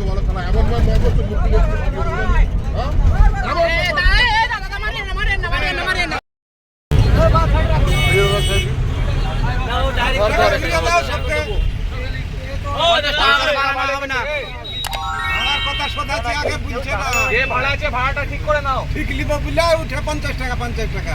থেকে বলো এমন মনে হ্যাঁ? এমন আমার কথা শোধাচ্ছি আগে বুঝছে না। ভাড়া আছে ভাড়াটা ঠিক করে নাও। ঠিক লিব বুঝলে উঠে পঞ্চাশ টাকা পঞ্চাশ টাকা।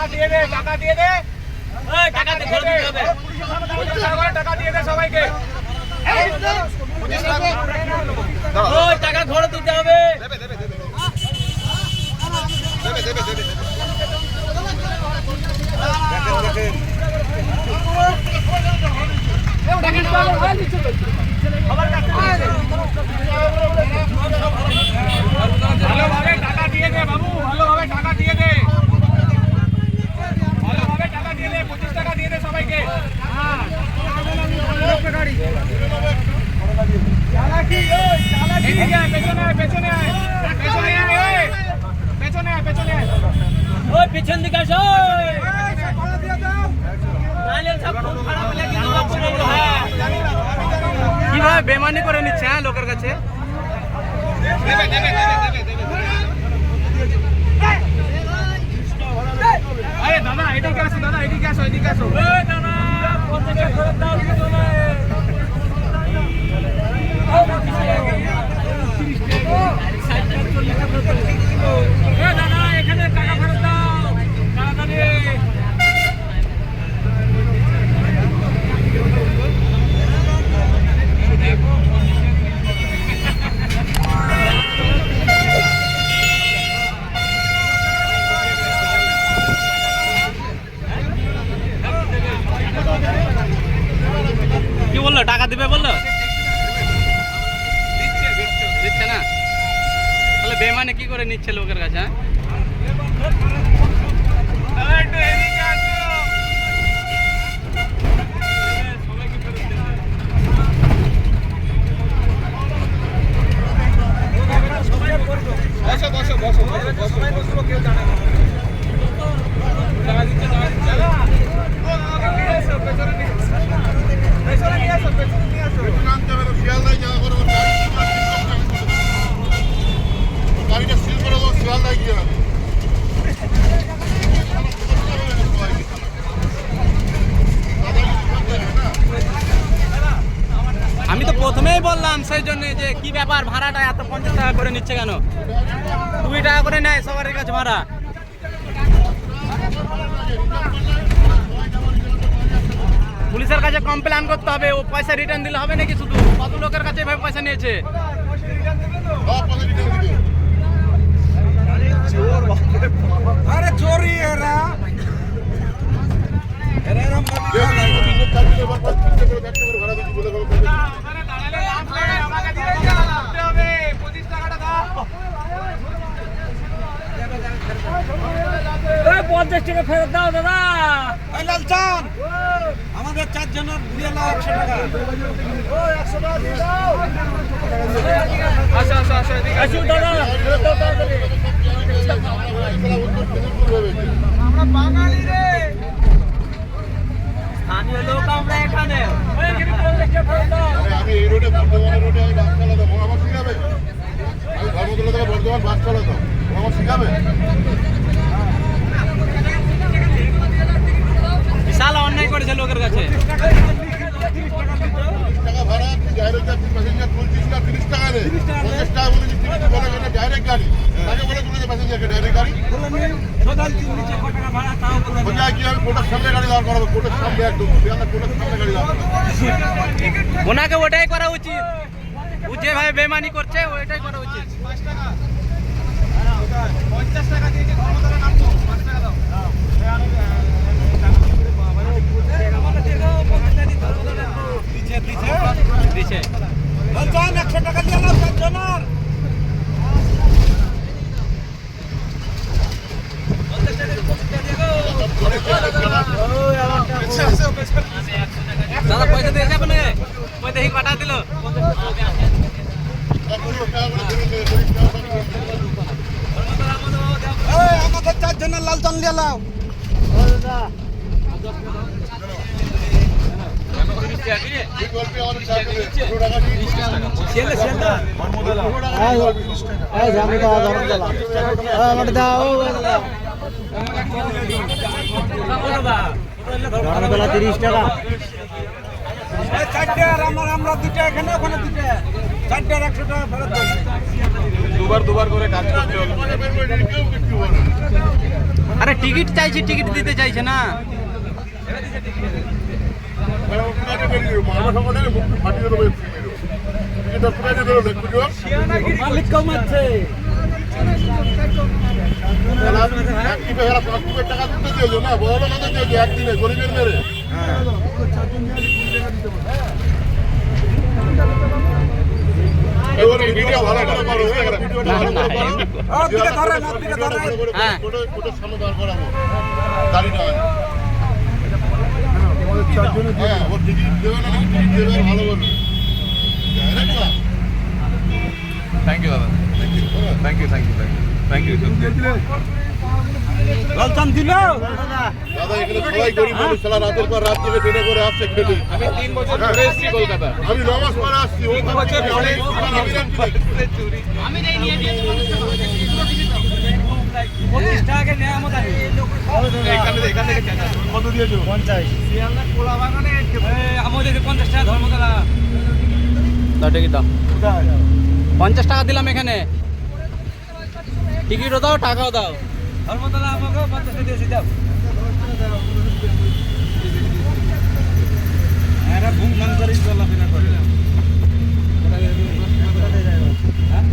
টাকা দিয়ে দে টাকা দিয়ে দে। টাকা দে ঘর দিতে হবে। টাকা দিয়ে দে সবাইকে। ওই টাকা ঘর দিতে হবে। দেখেন দেখেন ভালোভাবে টাকা দিয়ে দে বাবু ভালোভাবে টাকা দিয়ে দে ভালোভাবে টাকা দিয়ে দে পঁচিশ টাকা দিয়ে দে সবাইকে এদিকে আয়, পেছনে আয়, পেছনে আয়, পেছনে আয়, ওই। পেছনে আয়, পেছনে আয়। ওই পিছন দিকে আসো ওই। নাহলে সব খুন খারাপ হলে কিন্তু সব বেমানি করে নিচ্ছে হ্যাঁ লোকের কাছে? দাদা এদিকে আসো দাদা এদিকে আসো এদিকে আসো ওই দাদা পঞ্চাশ টাকা ঘরের দাও কিছু নাই এ দাদা এখানে টাকা ফেরত দাও তাড়াতাড়ি কি বলল টাকা দিবে বলল দিচ্ছে না তাহলে বেমানে কি করে নিচ্ছে লোকের কাছে হ্যাঁ বসো বসো বসো বসো বসো নামতে হবে না, শিয়ালদায় যাওয়া করে ওর গাড়িটা সিল করে দেবো শিয়ালদায় গিয়ে হবে আমি তো প্রথমেই বললাম সেই জন্য যে কি ব্যাপার ভাড়াটা এত পঞ্চাশ টাকা করে নিচ্ছে কেন? কুড়ি টাকা করে নেয় সবার কাছে ভাড়া। পুলিশের কাছে কমপ্লেন করতে হবে ও পয়সা রিটার্ন দিলে হবে নাকি শুধু? কত লোকের কাছে এভাবে পয়সা নিয়েছে? সব পয়সা রিটার্ন দিবে আরে চোরি এরা এরা এরম পঞ্চাশ টাকা ফেরত দাও দাদা। লালচান আমাদের চারজনের দিয়ে নাও একশো টাকা। আচ্ছা আচ্ছা আচ্ছা আসুন দাদা স্থানীয় লোক আমরা এখানে। আমি এই রোডে বর্ধমানের রোডে আমি বাস চালাতাম। আমার শিখাবে? আমি ধর্মতলা থেকে বর্ধমান বাস চালাতাম। আমার শিখাবে? বিশাল অন্যায় করেছে লোকের কাছে। টাকা ভাড়া ডাইরেক্ট প্যাসেঞ্জার তুলছিস না তিরিশ টাকা রে পঞ্চাশ টাকা বলে তিরিশ ডাইরেক্ট গাড়ি। গাড়ি ওনাকে ওটাই করা উচিত। ও যেভাবে বেমানি করছে ওইটাই করা উচিত। পঞ্চাশ টাকা দিয়েছে পাঁচ টাকা দাও আমাকে দেখো পঞ্চাশ টাকা ধর্মতলা দিছে দিছে দিছে লালচান একশো টাকা দিয়ে নাও চারজনের দাদা পয়সা দিয়ে যাবে না ওই দেখি পাঠা দিল পঞ্চাশ টাকা করে ধরে নেবে, তিরিশ টাকা করে ধরে নেবে। এই আমাদের চারজনের লালচান দিয়ে নাও এই গল্পে আমাদের চা দেবে, পনেরো টাকা দিয়ে তিরিশ টাকা। চারটে আর আমার আমরা দুটো এখানে ওখানে দুটো চারটে আর একশো টাকা ফেরত দেবো মনে করবে এটা কেউ কিচ্ছু আরে টিকিট চাইছি টিকিট দিতে চাইছে না মেরে। মালিক কমাচ্ছে এরা এক টিপে থ্যাংক ইউ দাদা thank you thank you thank you thank you Lalchan দিল? দাদা এখানে সবাই গরিব মানুষ সারা রাতের পর রাত থেকে ট্রেনে করে আসছে খেতে। আমি তিন বছর ধরে এসেছি কলকাতা। আমি পরে আসছি ও পঁচিশ টাকা নেওয়া চেঁচা। আমাদের পঞ্চাশ। টাকা ধর্মতলা টিকিট দাও। পঞ্চাশ টাকা দিলাম এখানে। টিকিটও দাও টাকাও দাও। ধর্মতলা আমাকে পঞ্চাশ টাকা দিয়েছি দাও এরা ঘুম ঘাম করে চলাফেরা করে হ্যাঁ?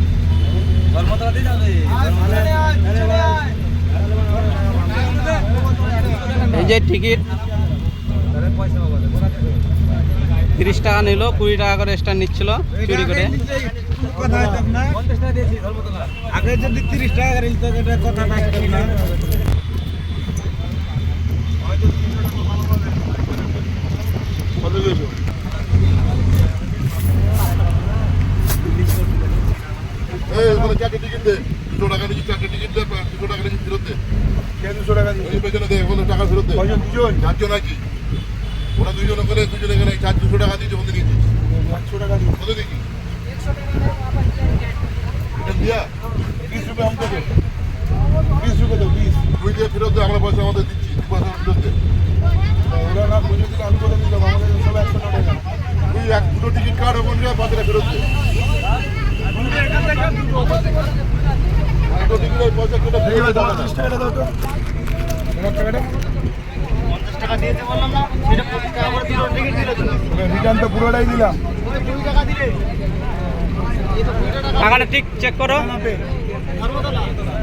যাবে। এই যে টিকিট পয়সা তিরিশ টাকা নিল কুড়ি টাকা করে এক্সট্রা নিচ্ছিল চুরি করে। আগে যদি তিরিশ টাকা করে নিত এটা কথা না না। চারটে টিকিট দে। দুশো টাকা নিচ্ছি চারটে টিকিট দে দুশো টাকা নিচ্ছি ফেরত দে। দুশো টাকা ওই পেছনে দে ওখানে টাকা ফেরত দে। দুজন? চারজন নাকি? ওরা দুজনে করে দুজনে করে চার দুশো টাকা দিয়েছে ওখানে দিয়েছি চারশো টাকা কত দেখি এটা দিয়া বিশ আমি দেবো বিশ তুই দিয়ে ফেরত দে আমরা পয়সা আমাদের দিচ্ছি পয়সা ফেরত দে ওরা না বুঝে দিলে আমি করে দিলাম আমাদের সব একশো টাকা তুই এক দুটো টিকিট কার্ড ওখান থেকে বাজারে ফেরত দে দুটো টিকিটের পয়সা কেটে ফেরত দেবে না রিটার্ন তো পুরোটাই দিলাম টাকাটা ঠিক চেক করো। なるほど。な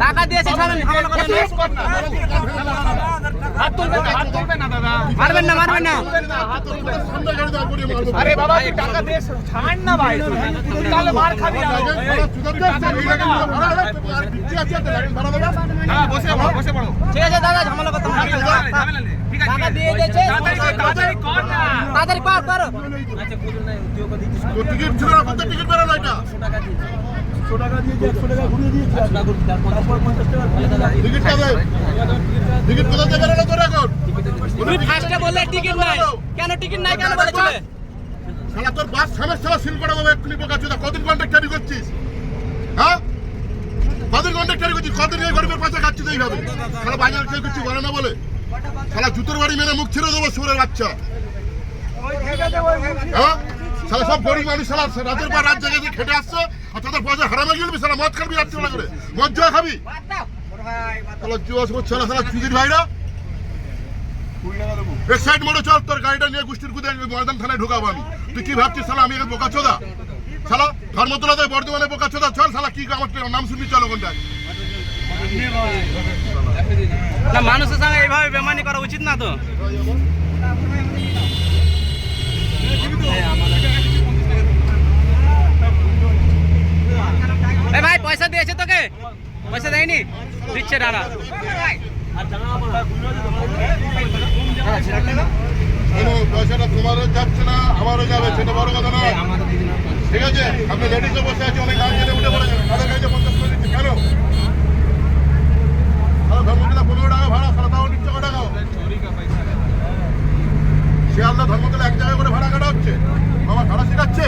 না দাদা মারবেন না মারবেন না। আরে বাবা তুই টাকা দে ছাড় না ভাই তুই তাহলে মার খাবি আরও। লাগেন, ভাড়া চুদার কাছে, এই লাগেনগুলো ভাড়া হলে, আর বিক্রি আছে, একটা লাগেন ভাড়া দেবে। বসে পড়ো বসে পড়ো ঠিক আছে দাদা ঝামেলা করতে হবে না। ঝামেলা নেই ঠিক আছে টাকা দিয়েছে। তাড়াতাড়ি কর, তাড়াতাড়ি কর না তাড়াতাড়ি কর কর তোর টিকিট না, টিকিট। টিকিট কোথা থেকে বেরোলো তোর এখন? তুমি ফার্স্টে বললে টিকিট নাই। কেন টিকিট নাই কেন বলেছিলে? শালা তোর বাস সমস্যা সিল করে দেবো এক্ষুনি বোকাচোদা কদিন কন্ট্রাক্টারি করছিস? হ্যাঁ? কদিন কন্ট্রাক্টারি করছিস? কদিন গরিবের পয়সা খাচ্ছিস এইভাবে? শালা বাজার কেউ কিছু বলে না বলে? শালা জুতোর বাড়ি মেরে মুখ ছেড়ে দেবো সুরের বাচ্চা। হ্যাঁ? শালা সব গরিব মানুষ, শালা পর খেটে আসছে, আর পয়সা হারামে গেলবি শালা মদ খাবি করে। মদ খাবি? তোর গাড়িটা নিয়ে তুই কি ভাবছিস আমি বোকা চোদা শালা ধর্মতলা দেয় বর্ধমানে বোকা চোদা চল শালা, কি আমার নাম শুনবি, চল ওখানটায়। না, মানুষের সঙ্গে এইভাবে বেমানি করা উচিত না তো। ভাই, পয়সা দিয়েছে তোকে? পয়সা দেয়নি? দিচ্ছে পয়সাটা তোমারও যাচ্ছে না, আমারও যাবে, সেটা বড় কথা নয়। ঠিক আছে? আপনি লেডিসে বসে আছে অনেক গাছ উঠে পড়েছেন, তাদের কাছে পঞ্চাশ করে দিচ্ছে। কেন? ধর্মতলা পনেরো টাকা ভাড়া নিচ্ছে কটা টাকাও শিয়ালদা ধর্মতলা এক জায়গায় করে ভাড়া কাটা হচ্ছে। আমার ভাড়া শেখাচ্ছে